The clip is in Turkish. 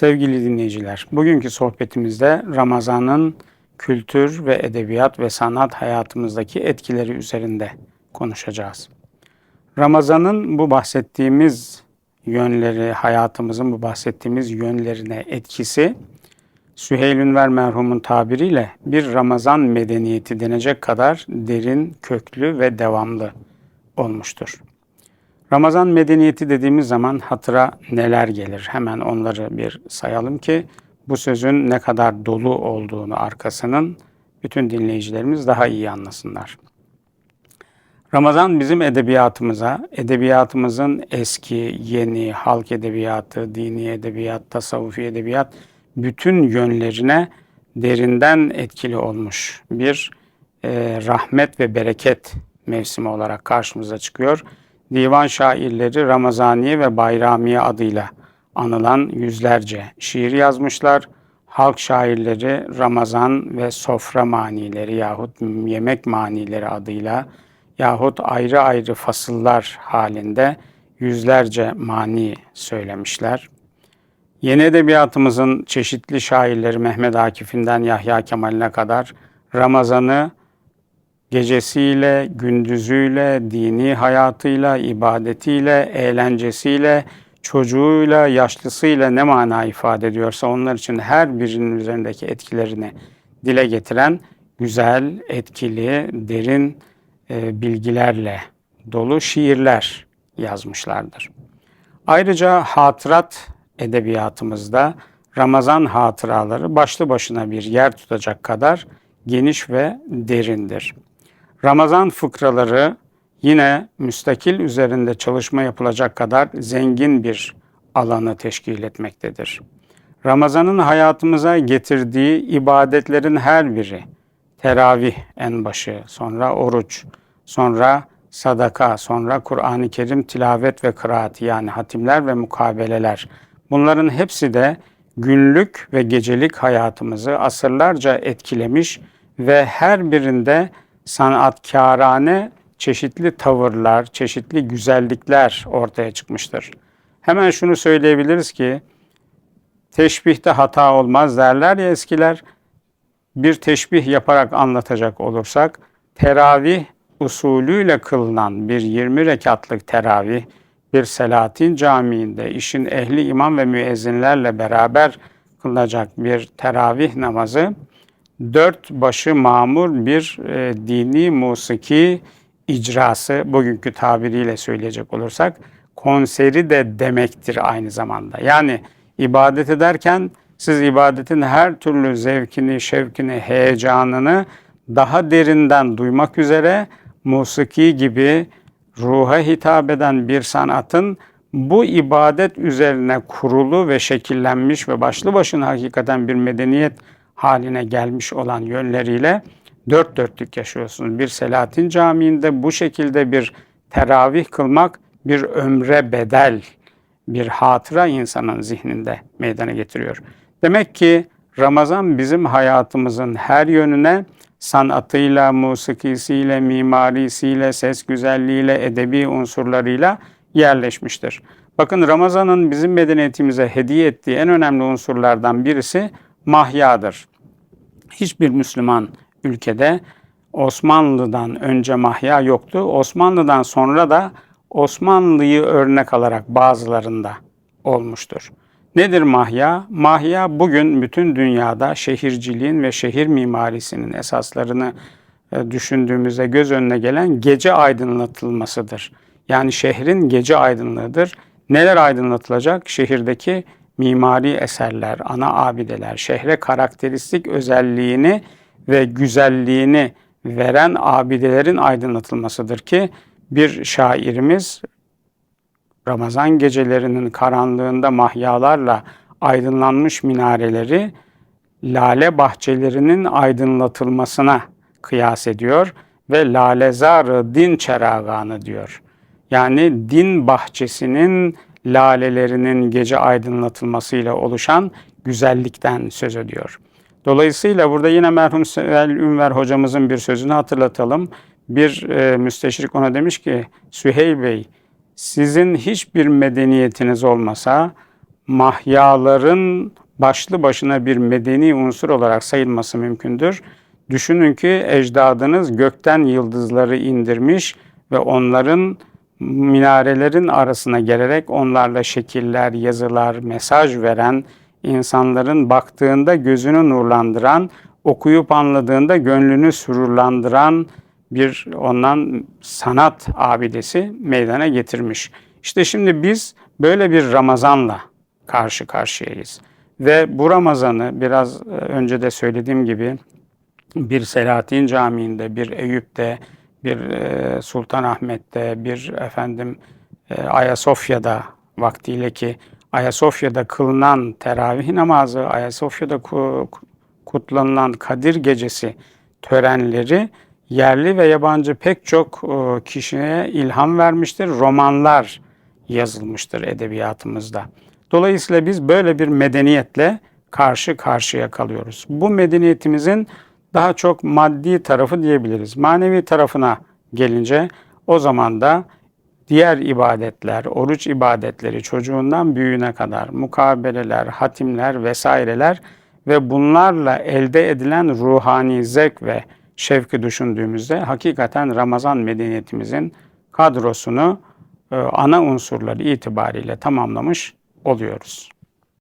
Sevgili dinleyiciler, bugünkü sohbetimizde Ramazan'ın kültür ve edebiyat ve sanat hayatımızdaki etkileri üzerinde konuşacağız. Ramazan'ın bu bahsettiğimiz yönleri, hayatımızın bu bahsettiğimiz yönlerine etkisi Süheyl Ünver merhumun tabiriyle bir Ramazan medeniyeti denecek kadar derin, köklü ve devamlı olmuştur. Ramazan medeniyeti dediğimiz zaman hatıra neler gelir? Hemen onları bir sayalım ki bu sözün ne kadar dolu olduğunu arkasının bütün dinleyicilerimiz daha iyi anlasınlar. Ramazan bizim edebiyatımıza, edebiyatımızın eski, yeni, halk edebiyatı, dini edebiyat, tasavvufi edebiyat bütün yönlerine derinden etkili olmuş bir e, rahmet ve bereket mevsimi olarak karşımıza çıkıyor divan şairleri Ramazaniye ve Bayramiye adıyla anılan yüzlerce şiir yazmışlar. Halk şairleri Ramazan ve sofra manileri yahut yemek manileri adıyla yahut ayrı ayrı fasıllar halinde yüzlerce mani söylemişler. Yeni edebiyatımızın çeşitli şairleri Mehmet Akif'inden Yahya Kemal'ine kadar Ramazan'ı gecesiyle, gündüzüyle, dini hayatıyla, ibadetiyle, eğlencesiyle, çocuğuyla, yaşlısıyla ne mana ifade ediyorsa onlar için her birinin üzerindeki etkilerini dile getiren güzel, etkili, derin e, bilgilerle dolu şiirler yazmışlardır. Ayrıca hatırat edebiyatımızda Ramazan hatıraları başlı başına bir yer tutacak kadar geniş ve derindir. Ramazan fıkraları yine müstakil üzerinde çalışma yapılacak kadar zengin bir alanı teşkil etmektedir. Ramazan'ın hayatımıza getirdiği ibadetlerin her biri, teravih en başı, sonra oruç, sonra sadaka, sonra Kur'an-ı Kerim tilavet ve kıraat yani hatimler ve mukabeleler. Bunların hepsi de günlük ve gecelik hayatımızı asırlarca etkilemiş ve her birinde sanatkarane çeşitli tavırlar, çeşitli güzellikler ortaya çıkmıştır. Hemen şunu söyleyebiliriz ki teşbihte hata olmaz derler ya eskiler. Bir teşbih yaparak anlatacak olursak teravih usulüyle kılınan bir 20 rekatlık teravih bir Selahattin Camii'nde işin ehli imam ve müezzinlerle beraber kılınacak bir teravih namazı dört başı mamur bir e, dini musiki icrası bugünkü tabiriyle söyleyecek olursak konseri de demektir aynı zamanda. Yani ibadet ederken siz ibadetin her türlü zevkini, şevkini, heyecanını daha derinden duymak üzere musiki gibi ruha hitap eden bir sanatın bu ibadet üzerine kurulu ve şekillenmiş ve başlı başına hakikaten bir medeniyet haline gelmiş olan yönleriyle dört dörtlük yaşıyorsunuz. Bir Selahattin Camii'nde bu şekilde bir teravih kılmak bir ömre bedel, bir hatıra insanın zihninde meydana getiriyor. Demek ki Ramazan bizim hayatımızın her yönüne sanatıyla, musikisiyle, mimarisiyle, ses güzelliğiyle, edebi unsurlarıyla yerleşmiştir. Bakın Ramazan'ın bizim medeniyetimize hediye ettiği en önemli unsurlardan birisi mahyadır hiçbir Müslüman ülkede Osmanlı'dan önce mahya yoktu. Osmanlı'dan sonra da Osmanlı'yı örnek alarak bazılarında olmuştur. Nedir mahya? Mahya bugün bütün dünyada şehirciliğin ve şehir mimarisinin esaslarını e, düşündüğümüzde göz önüne gelen gece aydınlatılmasıdır. Yani şehrin gece aydınlığıdır. Neler aydınlatılacak? Şehirdeki mimari eserler, ana abideler, şehre karakteristik özelliğini ve güzelliğini veren abidelerin aydınlatılmasıdır ki bir şairimiz Ramazan gecelerinin karanlığında mahyalarla aydınlanmış minareleri lale bahçelerinin aydınlatılmasına kıyas ediyor ve lalezarı din çerağanı diyor. Yani din bahçesinin lalelerinin gece aydınlatılmasıyla oluşan güzellikten söz ediyor. Dolayısıyla burada yine merhum Süheyl Ünver hocamızın bir sözünü hatırlatalım. Bir e, müsteşrik ona demiş ki Süheyl Bey sizin hiçbir medeniyetiniz olmasa mahyaların başlı başına bir medeni unsur olarak sayılması mümkündür. Düşünün ki ecdadınız gökten yıldızları indirmiş ve onların minarelerin arasına gelerek onlarla şekiller, yazılar, mesaj veren, insanların baktığında gözünü nurlandıran, okuyup anladığında gönlünü sururlandıran bir ondan sanat abidesi meydana getirmiş. İşte şimdi biz böyle bir Ramazan'la karşı karşıyayız. Ve bu Ramazan'ı biraz e, önce de söylediğim gibi bir Selahattin Camii'nde, bir Eyüp'te, bir e, Sultanahmet'te, bir efendim e, Ayasofya'da vaktiyle ki Ayasofya'da kılınan teravih namazı, Ayasofya'da ku- kutlanılan Kadir Gecesi törenleri yerli ve yabancı pek çok e, kişiye ilham vermiştir. Romanlar yazılmıştır edebiyatımızda. Dolayısıyla biz böyle bir medeniyetle karşı karşıya kalıyoruz. Bu medeniyetimizin daha çok maddi tarafı diyebiliriz. Manevi tarafına gelince o zaman da diğer ibadetler, oruç ibadetleri çocuğundan büyüğüne kadar mukabeleler, hatimler vesaireler ve bunlarla elde edilen ruhani zevk ve şevki düşündüğümüzde hakikaten Ramazan medeniyetimizin kadrosunu e, ana unsurları itibariyle tamamlamış oluyoruz.